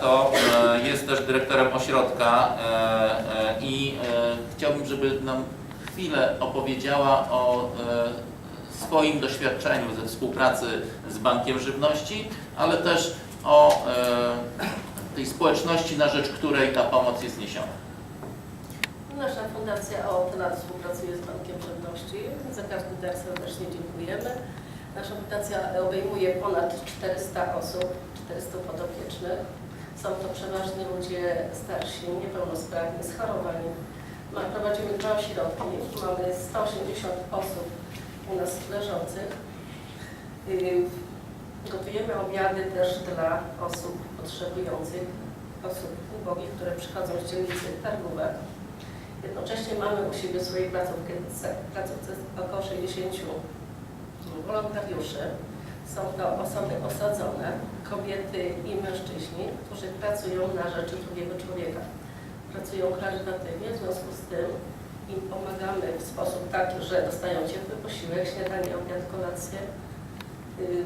to e, jest też dyrektorem ośrodka e, e, i chciałbym, żeby nam chwilę opowiedziała o swoim doświadczeniu ze współpracy z Bankiem Żywności, ale też o tej społeczności, na rzecz której ta pomoc jest niesiona. Nasza fundacja od lat współpracuje z Bankiem Żywności. Za każdy dar serdecznie dziękujemy. Nasza fundacja obejmuje ponad 400 osób, 400 podopiecznych. Są to przeważnie ludzie starsi, niepełnosprawni, schorowani. Prowadzimy dwa ośrodki. Mamy 180 osób u nas leżących. Yy, Gotujemy obiady też dla osób potrzebujących, osób ubogich, które przychodzą z dzielnicy Targówek. Jednocześnie mamy u siebie w swojej placówce, placówce około 60 wolontariuszy. Są to osoby osadzone, kobiety i mężczyźni, którzy pracują na rzecz drugiego człowieka. Pracują charytatywnie, w związku z tym im pomagamy w sposób taki, że dostają ciepły posiłek, śniadanie, obiad, kolację. Yy,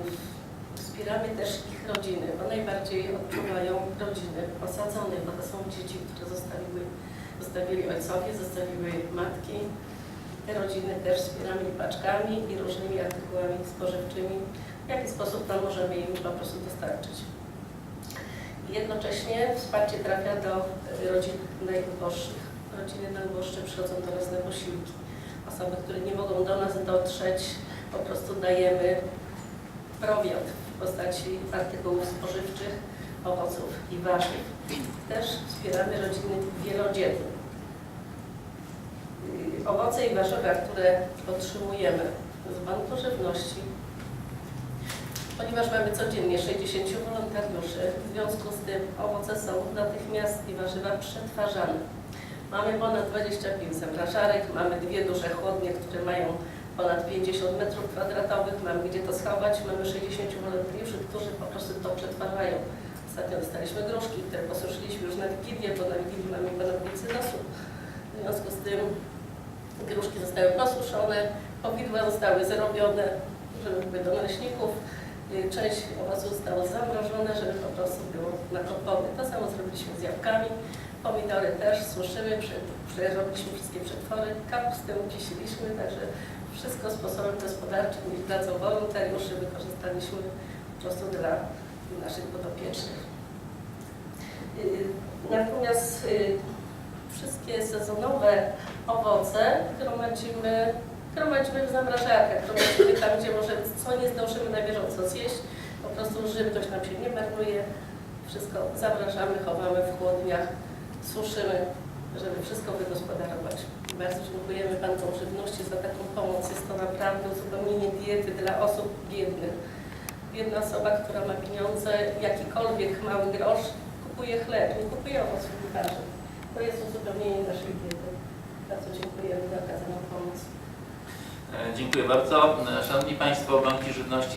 Wspieramy też ich rodziny, bo najbardziej odczuwają rodziny osadzonych, bo to są dzieci, które zostawiły zostawili ojcowie, zostawiły matki. Te rodziny też wspieramy paczkami i różnymi artykułami spożywczymi. W jaki sposób tam możemy im po prostu dostarczyć. Jednocześnie wsparcie trafia do rodzin najuboższych. Rodziny najuboższe przychodzą do nas na posiłki. Osoby, które nie mogą do nas dotrzeć, po prostu dajemy prowiant w postaci artykułów spożywczych, owoców i warzyw. Też wspieramy rodziny wielodzietne. Owoce i warzywa, które otrzymujemy z Banku Żywności, ponieważ mamy codziennie 60 wolontariuszy, w związku z tym owoce są natychmiast i warzywa przetwarzane. Mamy ponad 25 zamrażarek, mamy dwie duże chłodnie, które mają ponad 50 metrów kwadratowych, mamy gdzie to schować, mamy 60 wolontariuszy, którzy po prostu to przetwarzają. Ostatnio dostaliśmy gruszki, które posuszyliśmy już na Wigilię, bo na Wigilii mamy podobnicy losu. W związku z tym gruszki zostały posuszone, powidła zostały zrobione, żeby były do naleśników. Y, Część owoców zostało zamrożone, żeby po prostu było na kompoty. To samo zrobiliśmy z jabłkami. Pomidory też suszymy, prze- przerobiliśmy wszystkie przetwory, kapustę ukisiliśmy, także wszystko sposobem gospodarczym i pracą wolontariuszy wykorzystaliśmy po prostu dla naszych podopiecznych. Y, Natomiast y, wszystkie sezonowe owoce gromadzimy, gromadzimy w zamrażarkach, gromadzimy tam, gdzie może co nie zdążymy na bieżąco zjeść, po prostu żywność nam się nie marnuje, wszystko zamrażamy, chowamy w chłodniach, suszymy, żeby wszystko wygospodarować. Bardzo dziękujemy Bankom Żywności za taką pomoc. Jest to naprawdę uzupełnienie diety dla osób biednych. Jedna osoba, która ma pieniądze, jakikolwiek mały grosz, kupuje chleb, nie kupuje owoców i warzyw. To jest uzupełnienie naszej diety. Bardzo dziękujemy za okazaną pomoc. E, Dziękuję bardzo. Szanowni Państwo, Banki Żywności